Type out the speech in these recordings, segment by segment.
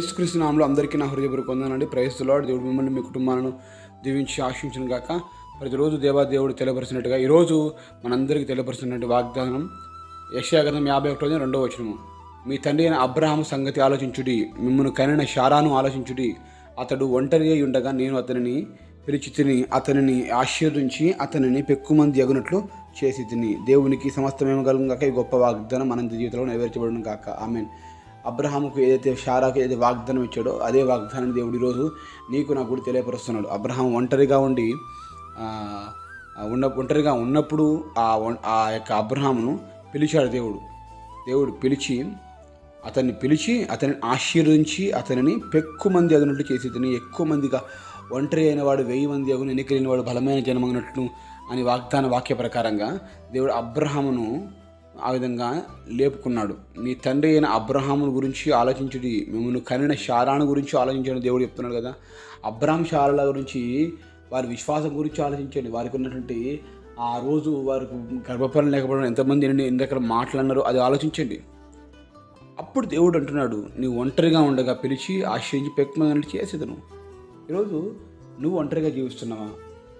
యేసుక్రీస్తు నామంలో అందరికీ నా హృదయపూర్వక వందనండి ప్రయత్తులో దేవుడు మిమ్మల్ని మీ కుటుంబాలను దీవించి ఆశించిన గాక ప్రతిరోజు దేవా దేవుడు తెలియపరిచినట్టుగా ఈరోజు మనందరికీ తెలియపరిచినటువంటి వాగ్దానం యశాగతం యాభై ఒకటో రెండో వచనము. మీ తండ్రి అయిన అబ్రహాము సంగతి ఆలోచించుడి. మిమ్మల్ని కనిన శారాను ఆలోచించుడి. అతడు ఒంటరి అయి ఉండగా నేను అతనిని పిలిచి తిని అతనిని ఆశీర్వించి అతనిని పెక్కుమంది ఎగునట్లు చేసి తిని. దేవునికి సమస్తమేమగలం కాక ఈ గొప్ప వాగ్దానం మన జీవితంలో నెరవేర్చబడిన కాక ఆమెన్. అబ్రహాముకు ఏదైతే షారాకు ఏదైతే వాగ్దానం ఇచ్చాడో అదే వాగ్దానం దేవుడు ఈరోజు నీకు నాకు కూడా తెలియపరుస్తున్నాడు. అబ్రహాం ఒంటరిగా ఉండి ఉన్న ఒంటరిగా ఉన్నప్పుడు ఆ ఆ యొక్క అబ్రహామును పిలిచాడు దేవుడు. దేవుడు పిలిచి అతన్ని పిలిచి అతన్ని ఆశీర్వదించి అతనిని పెక్కు మంది అగినట్లు చేసి అతని ఎక్కువ మందిగా ఒంటరి అయిన వాడు వెయ్యి మంది అగును ఎన్నికైన వాడు బలమైన జనమగినట్లు అని వాగ్దాన వాక్య ప్రకారంగా దేవుడు అబ్రహామును ఆ విధంగా లేపుకున్నాడు. నీ తండ్రి అయిన అబ్రహాముని గురించి ఆలోచించుడి మిమ్మల్ని కనిన శారాను గురించి ఆలోచించండి. దేవుడు చెప్తున్నాడు కదా అబ్రహాం శారాల గురించి వారి విశ్వాసం గురించి ఆలోచించండి. వారికి ఉన్నటువంటి ఆ రోజు వారికి గర్భఫలం లేకపోవడం ఎంతమంది ఎన్ని ఎన్ని రకాల మాట్లాడినారో అది ఆలోచించండి. అప్పుడు దేవుడు అంటున్నాడు నీవు ఒంటరిగా ఉండగా పిలిచి ఆశ్రయించి పెక్కమని చేసేదను. ఈరోజు నువ్వు ఒంటరిగా జీవిస్తున్నావా?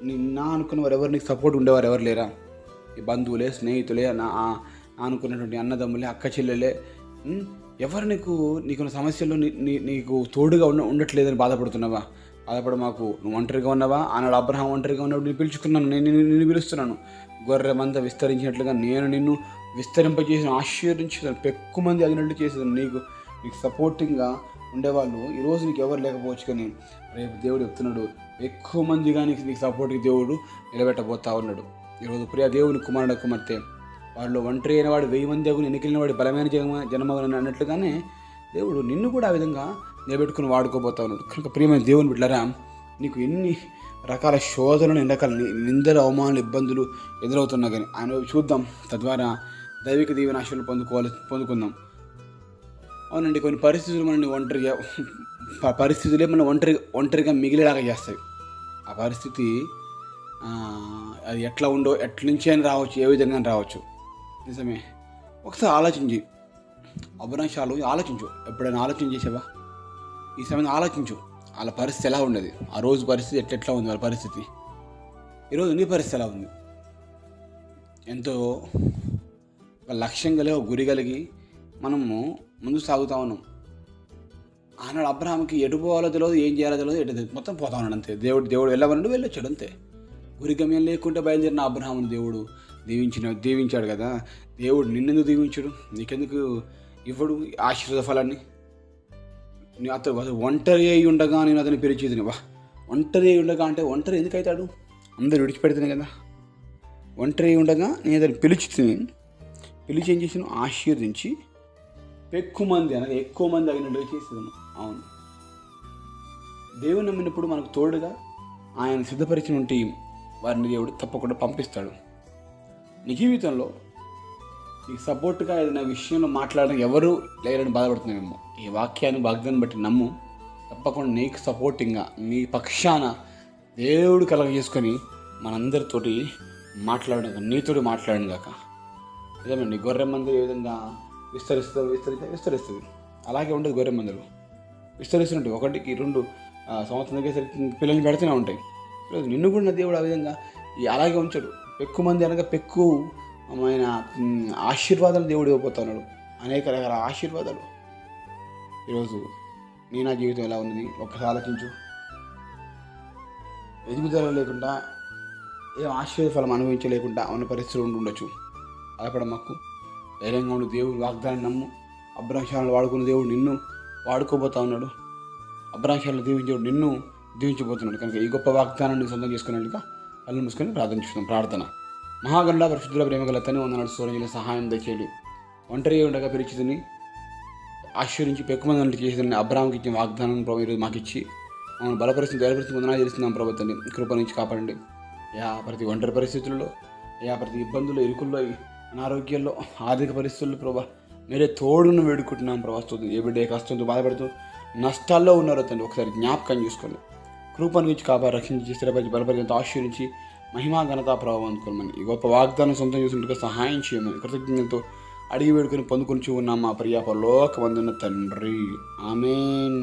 నిన్న నా అనుకున్న వారు ఎవరు నీకు సపోర్ట్ ఉండేవారు ఎవరు లేరా? ఈ బంధువులే స్నేహితులే నా అనుకున్నటువంటి అన్నదమ్ములే అక్క చెల్లెలే ఎవరు నీకు నీకున్న సమస్యల్లో నీకు తోడుగా ఉండ ఉండట్లేదని బాధపడుతున్నావా? బాధపడ మాకు నువ్వు ఒంటరిగా ఉన్నావా? ఆనాడు అబ్రహం ఒంటరిగా ఉన్నప్పుడు నేను పిలుచుకున్నాను నేను నిన్ను పిలుస్తున్నాను. గొర్రె మంద విస్తరించినట్లుగా నేను నిన్ను విస్తరింపజేసిన ఆశీర్వించుతాను ఎక్కువ మంది అదినట్టు చేసేదాను నీకు నీకు సపోర్టింగ్గా ఉండేవాళ్ళు ఈరోజు నీకు ఎవరు లేకపోవచ్చు కానీ రేపు దేవుడు చెప్తున్నాడు ఎక్కువ మందిగా నీకు నీకు సపోర్ట్కి దేవుడు నిలబెట్టబోతా ఉన్నాడు. ఈరోజు ప్రియ దేవుని కుమారుడు కుమార్తె వాడిలో ఒంటరి అయిన వాడు వెయ్యి మంది అగును ఎన్నికలిన వాడు బలమైన జగమ జన్మగలను అన్నట్లుగానే దేవుడు నిన్ను కూడా ఆ విధంగా నిలబెట్టుకుని వాడుకోబోతా ఉన్నాడు. కనుక ప్రియమైన దేవుని బిడ్డరా నీకు ఎన్ని రకాల శోధనలు ఎన్ని రకాల నిందలు అవమానాలు ఇబ్బందులు ఎదురవుతున్నా కానీ ఆయన చూద్దాం. తద్వారా దైవిక దీవెనాశలు పొందుకోవాలి పొందుకుందాం. అవునండి కొన్ని పరిస్థితులు మనల్ని ఒంటరిగా పరిస్థితులే మన ఒంటరి ఒంటరిగా మిగిలేలాగా చేస్తాయి. ఆ పరిస్థితి అది ఎట్లా ఉండో ఎట్ల నుంచి అయినా రావచ్చు ఏ విధంగా అని రావచ్చు. నిజమే. ఒకసారి ఆలోచించి. అభినాశాలు ఆలోచించు. ఎప్పుడైనా ఆలోచన చేసావా? ఈ సమయంలో ఆలోచించు. వాళ్ళ పరిస్థితి ఎలా ఉండేది? ఆ రోజు పరిస్థితి ఎట్లెట్లా ఉంది వాళ్ళ పరిస్థితి? ఈరోజు నీ పరిస్థితి ఎలా ఉంది? ఎంతో ఒక లక్ష్యం కలిగి ఒక గురి కలిగి మనము ముందు సాగుతా ఉన్నాం. ఆనాడు అబ్రహాంకి ఎటు పోవాలో తెలియదు ఏం చేయాలో తెలియదు ఎటు మొత్తం పోతా ఉన్నాడు అంతే. దేవుడు దేవుడు వెళ్ళమన్నాడు వెళ్ళొచ్చాడు అంతే. గురిగమ్యం లేకుండా బయలుదేరిన అబ్రహాముని దేవుడు దీవించిన దీవించాడు కదా. దేవుడు నిన్నెందుకు దీవించడు? నీకెందుకు ఇవ్వడు ఆశీర్వద ఆశీర్వాద ఫలాన్ని? నీ అతను ఒంటరి అయి ఉండగా నేను అతని పిలిచేది వా. ఒంటరి అయి ఉండగా అంటే ఒంటరి ఎందుకు అవుతాడు? అందరు విడిచిపెడితేనే కదా. ఒంటరి అయి ఉండగా నేను అతను పిలిచి పిలిచి ఏం చేసాను ఆశీర్వదించి ఎక్కువ మంది అనగా ఎక్కువ మంది అగినట్టుగా చేసేదాను. అవును. దేవుని నమ్మినప్పుడు మనకు తోడుగా ఆయన సిద్ధపరిచినటువంటి వారిని దేవుడు తప్పకుండా పంపిస్తాడు. నీ జీవితంలో నీకు సపోర్ట్గా ఏదైనా విషయంలో మాట్లాడడం ఎవరు లేరని బాధపడుతున్నామేమో ఈ వాక్యాన్ని వాగ్దాన్ని బట్టి నమ్ము. తప్పకుండా నీకు సపోర్టింగ్గా నీ పక్షాన దేవుడు కలగ చేసుకొని మనందరితోటి మాట్లాడడం నీతోటి మాట్లాడిన కాక. నిజమండి గొర్రె మందు ఏ విధంగా విస్తరిస్తుంది విస్తరిస్తే విస్తరిస్తుంది. అలాగే ఉండదు గొర్రె మందులు. విస్తరిస్తుంటాయి ఒకటికి రెండు సంవత్సరం దగ్గర పిల్లల్ని పెడుతూనే ఉంటాయి. నిన్ను కూడా నా దేవుడు ఆ విధంగా అలాగే ఉంచాడు. పెక్కు మంది అనగా పెక్కు ఆయన ఆశీర్వాదాలు దేవుడు ఇవ్వబోతున్నాడు. అనేక రకాల ఆశీర్వాదాలు. ఈరోజు నీ నా జీవితం ఎలా ఉన్నది ఒక్కసారి ఆలోచించు. ఎదుగుదల లేకుండా ఏం ఆశీర్వాద ఫలం అనుభవించలేకుండా ఉన్న పరిస్థితులు ఉండి ఉండొచ్చు. అలపడం మాకు ధైర్యంగా ఉండి దేవుడు వాగ్దానం నమ్ము. అబ్రాంశాలను వాడుకున్న దేవుడు నిన్ను వాడుకోబోతా ఉన్నాడు. అబ్రాంశాలను దీవించేవాడు నిన్ను దీవించబోతున్నాడు. కనుక ఈ గొప్ప వాగ్దానాన్ని సొంతం చేసుకున్నట్టుగా కళ్ళు మూసుకొని ప్రార్థించుకుందాం ప్రార్థన. మహాగండ పరిశుద్ధుల ప్రేమగల తని వందనాడు సూర్యుని సహాయం దయచేయండి. ఒంటరి ఉండగా పిలిచిదని ఆశ్చర్యించి పెక్కుమంది చేసిన అబ్రాహాంకి ఇచ్చిన వాగ్దానం ప్రభు ఈరోజు మాకు ఇచ్చి మమ్మల్ని బలపరిస్థితి ధైర్యపరిస్థితి వందనా చేస్తున్నాం ప్రభు తండ్రి. కృప నుంచి కాపాడండి. యా ప్రతి ఒంటరి పరిస్థితుల్లో యా ప్రతి ఇబ్బందులు ఇరుకుల్లో అనారోగ్యాల్లో ఆర్థిక పరిస్థితుల్లో ప్రభా మీరే తోడును వేడుకుంటున్నాం ప్రభా. ఏ బిడ్డ ఏ కష్టంతో బాధపడుతూ నష్టాల్లో ఉన్నారో తండ్రి ఒకసారి జ్ఞాపకం చేసుకోండి. కృపను గురించి కాపాడి రక్షించి స్థిరపరిచి బలపరిచేంత ఆశ్చర్యించి మహిమా ఘనత ప్రభావం అందుకోమని ఈ గొప్ప వాగ్దానం సొంతం చేసుకుంటూ సహాయం చేయమని కృతజ్ఞతతో అడిగి వేడుకొని పొందుకొని ఉన్నాం మా ప్రియ తండ్రి. ఆమెన్.